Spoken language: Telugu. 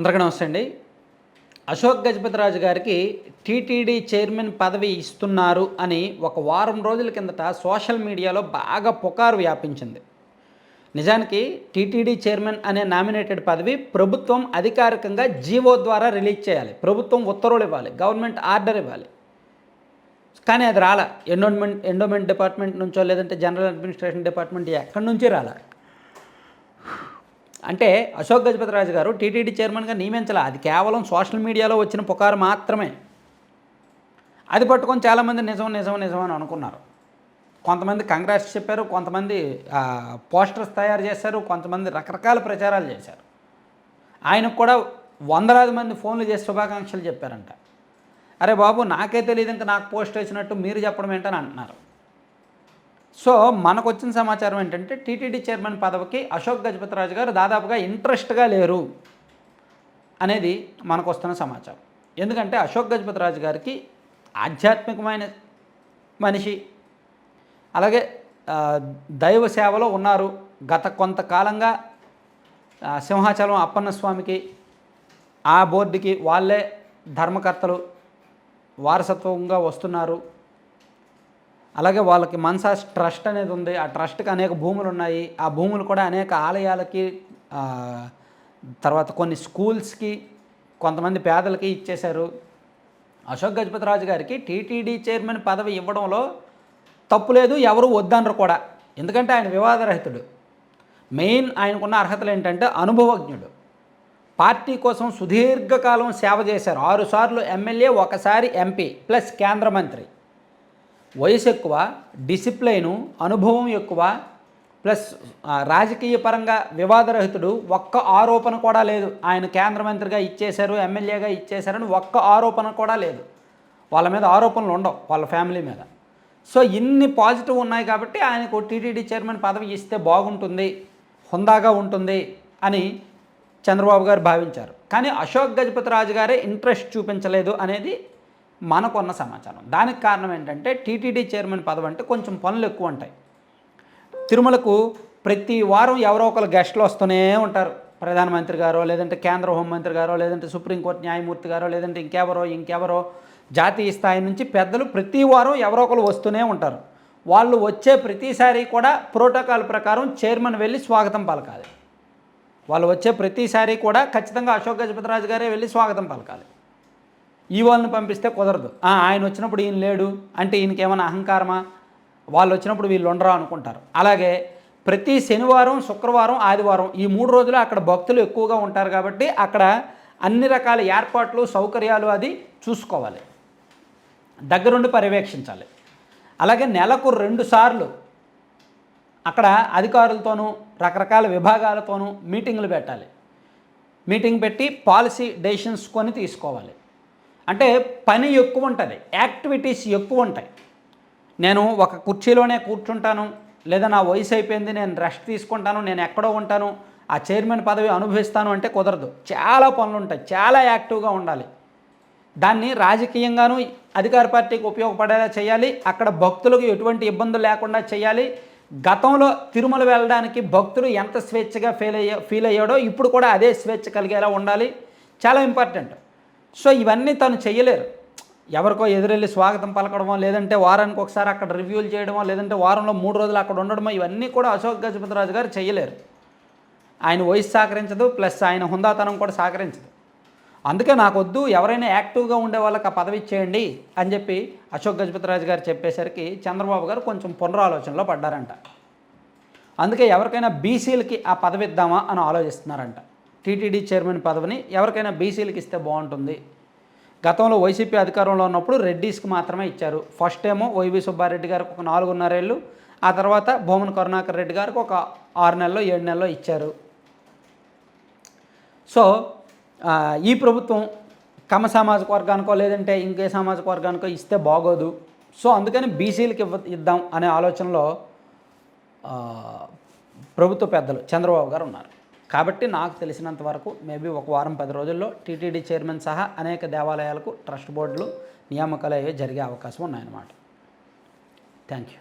అందరికీ నమస్తే అండి. అశోక్ గజపతిరాజు గారికి టీటీడీ చైర్మన్ పదవి ఇస్తున్నారు అని ఒక వారం రోజుల కిందట సోషల్ మీడియాలో బాగా పుకారు వ్యాపించింది. నిజానికి టీటీడీ చైర్మన్ అనే నామినేటెడ్ పదవి ప్రభుత్వం అధికారికంగా జీవో ద్వారా రిలీజ్ చేయాలి. ప్రభుత్వం ఉత్తర్వులు ఇవ్వాలి గవర్నమెంట్ ఆర్డర్ ఇవ్వాలి. కానీ అది రాలా. ఎండోన్మెంట్ ఎండోమెంట్ డిపార్ట్మెంట్ నుంచో లేదంటే జనరల్ అడ్మినిస్ట్రేషన్ డిపార్ట్మెంట్ ఎక్కడి నుంచి రాలా. అంటే అశోక్ గజపతిరాజు గారు టీటీడీ చైర్మన్గా నియమించాల. అది కేవలం సోషల్ మీడియాలో వచ్చిన పుకారు మాత్రమే. అది పట్టుకొని చాలామంది నిజం నిజం నిజం అని అనుకున్నారు. కొంతమంది కంగ్రెస్ చెప్పారు కొంతమంది పోస్టర్స్ తయారు చేశారు కొంతమంది రకరకాల ప్రచారాలు చేశారు. ఆయనకు కూడా వందలాది మంది ఫోన్లు చేసి శుభాకాంక్షలు చెప్పారంట. అరే బాబు నాకే తెలియదు ఇంకా నాకు పోస్ట్ వేసినట్టు మీరు చెప్పడం ఏంటని అంటున్నారు. సో మనకు వచ్చిన సమాచారం ఏంటంటే టీటీడీ చైర్మన్ పదవికి అశోక్ గజపతిరాజు గారు దాదాపుగా ఇంట్రెస్ట్గా లేరు అనేది మనకు వస్తున్న సమాచారం. ఎందుకంటే అశోక్ గజపతిరాజు గారికి ఆధ్యాత్మికమైన మనిషి అలాగే దైవ సేవలో ఉన్నారు. గత కొంతకాలంగా సింహాచలం అప్పన్న స్వామికి ఆ బోర్డుకి వాళ్ళే ధర్మకర్తలు వారసత్వంగా వస్తున్నారు. అలాగే వాళ్ళకి మన్సా ట్రస్ట్ అనేది ఉంది. ఆ ట్రస్ట్కి అనేక భూములు ఉన్నాయి. ఆ భూములు కూడా అనేక ఆలయాలకి తర్వాత కొన్ని స్కూల్స్కి కొంతమంది పేదలకి ఇచ్చేశారు. అశోక్ గజపతిరాజు గారికి టీటీడీ చైర్మన్ పదవి ఇవ్వడంలో తప్పు లేదు ఎవరు వద్దనరు కూడా. ఎందుకంటే ఆయన వివాదరహితుడు. మెయిన్ ఆయనకున్న అర్హతలు ఏంటంటే అనుభవజ్ఞుడు. పార్టీ కోసం సుదీర్ఘకాలం సేవ చేశారు. ఆరుసార్లు ఎమ్మెల్యే ఒకసారి ఎంపీ ప్లస్ కేంద్ర మంత్రి. వయసు ఎక్కువ డిసిప్లైను అనుభవం ఎక్కువ ప్లస్ రాజకీయ పరంగా వివాదరహితుడు ఒక్క ఆరోపణ కూడా లేదు. ఆయన కేంద్ర మంత్రిగా ఇచ్చేశారు ఎమ్మెల్యేగా ఇచ్చేశారని ఒక్క ఆరోపణ కూడా లేదు. వాళ్ళ మీద ఆరోపణలు ఉండవు వాళ్ళ ఫ్యామిలీ మీద. సో ఇన్ని పాజిటివ్ ఉన్నాయి కాబట్టి ఆయనకు టీటీడీ చైర్మన్ పదవి ఇస్తే బాగుంటుంది హుందాగా ఉంటుంది అని చంద్రబాబు గారు భావించారు. కానీ అశోక్ గజపతి రాజు గారే ఇంట్రెస్ట్ చూపించలేదు అనేది మనకున్న సమాచారం. దానికి కారణం ఏంటంటే టీటీడీ చైర్మన్ పదవి అంటే కొంచెం పనులు ఎక్కువ ఉంటాయి తిరుమలకు ప్రతి వారం ఎవరో ఒకరు గెస్టులు వస్తూనే ఉంటారు. ప్రధానమంత్రి గారో లేదంటే కేంద్ర హోంమంత్రి గారో లేదంటే సుప్రీంకోర్టు న్యాయమూర్తి గారో లేదంటే ఇంకెవరో ఇంకెవరో జాతీయ స్థాయి నుంచి పెద్దలు ప్రతి వారం ఎవరో ఒకరు వస్తూనే ఉంటారు. వాళ్ళు వచ్చే ప్రతిసారి కూడా ప్రోటోకాల్ ప్రకారం చైర్మన్ వెళ్ళి స్వాగతం పలకాలి. వాళ్ళు వచ్చే ప్రతిసారి కూడా ఖచ్చితంగా అశోక్ గజపతిరాజు గారే వెళ్ళి స్వాగతం పలకాలి. ఈ వాళ్ళని పంపిస్తే కుదరదు. ఆయన వచ్చినప్పుడు ఈయన లేడు అంటే ఈయనకి ఏమైనా అహంకారమా? వాళ్ళు వచ్చినప్పుడు వీళ్ళు ఉండరా అనుకుంటారు. అలాగే ప్రతి శనివారం శుక్రవారం ఆదివారం ఈ మూడు రోజులు అక్కడ భక్తులు ఎక్కువగా ఉంటారు కాబట్టి అక్కడ అన్ని రకాల ఏర్పాట్లు సౌకర్యాలు అది చూసుకోవాలి. దగ్గరుండి పర్యవేక్షించాలి. అలాగే నెలకు రెండు సార్లు అక్కడ అధికారులతోనూ రకరకాల విభాగాలతోనూ మీటింగులు పెట్టాలి. మీటింగ్ పెట్టి పాలసీ డెసిషన్స్ కొని తీసుకోవాలి. అంటే పని ఎక్కువ ఉంటుంది యాక్టివిటీస్ ఎక్కువ ఉంటాయి నేను ఒక కుర్చీలోనే కూర్చుంటాను లేదా నా వయసు అయిపోయింది నేను రెస్ట్ తీసుకుంటాను నేను ఎక్కడో ఉంటాను ఆ చైర్మన్ పదవి అనుభవిస్తాను అంటే కుదరదు. చాలా పనులు ఉంటాయి చాలా యాక్టివ్గా ఉండాలి. దాన్ని రాజకీయంగాను అధికార పార్టీకి ఉపయోగపడేలా చేయాలి అక్కడ భక్తులకు ఎటువంటి ఇబ్బందులు లేకుండా చేయాలి. గతంలో తిరుమల వెళ్ళడానికి భక్తులు ఎంత స్వేచ్ఛగా ఫీల్ అయ్యా ఫీల్ అయ్యాడో ఇప్పుడు కూడా అదే స్వేచ్ఛ కలిగేలా ఉండాలి. చాలా ఇంపార్టెంట్. సో ఇవన్నీ తను చేయలేరు ఎవరికో ఎదురెళ్ళి స్వాగతం పలకడమో లేదంటే వారానికి ఒకసారి అక్కడ రివ్యూలు చేయడమో లేదంటే వారంలో మూడు రోజులు అక్కడ ఉండడమో ఇవన్నీ కూడా అశోక్ గజపతిరాజు గారు చేయలేరు ఆయన వయసు సహకరించదు ప్లస్ ఆయన హుందాతనం కూడా సహకరించదు. అందుకే నాకు వద్దు ఎవరైనా యాక్టివ్గా ఉండే వాళ్ళకి ఆ పదవి ఇచ్చేయండి అని చెప్పి అశోక్ గజపతిరాజు గారు చెప్పేసరికి చంద్రబాబు గారు కొంచెం పునరాలోచనలో పడ్డారంట. అందుకే ఎవరికైనా బీసీలకి ఆ పదవి ఇద్దామా అని ఆలోచిస్తున్నారంట. టీటీడీ చైర్మన్ పదవిని ఎవరికైనా బీసీలకి ఇస్తే బాగుంటుంది. గతంలో వైసీపీ అధికారంలో ఉన్నప్పుడు రెడ్డీస్కి మాత్రమే ఇచ్చారు. ఫస్ట్ ఏమో వైవి సుబ్బారెడ్డి గారికి ఒక నాలుగున్నరేళ్ళు ఆ తర్వాత భూమన్ కరుణాకర్ రెడ్డి గారికి ఒక ఆరు నెలలో ఏడు నెలలో ఇచ్చారు. సో ఈ ప్రభుత్వం కమ సామాజిక వర్గానికో లేదంటే ఇంకే సామాజిక వర్గానికో ఇస్తే బాగోదు. సో అందుకని బీసీలకి ఇవ్వ ఇద్దాం అనే ఆలోచనలో ప్రభుత్వ పెద్దలు చంద్రబాబు గారు ఉన్నారు. కాబట్టి నాకు తెలిసినంత వరకు మేబీ ఒక వారం పది రోజుల్లో టీటీడీ చైర్మన్ సహా అనేక దేవాలయాలకు ట్రస్ట్ బోర్డులు నియామకాలు అయ్యే జరిగే అవకాశం ఉన్నాయన్నమాట. Thank you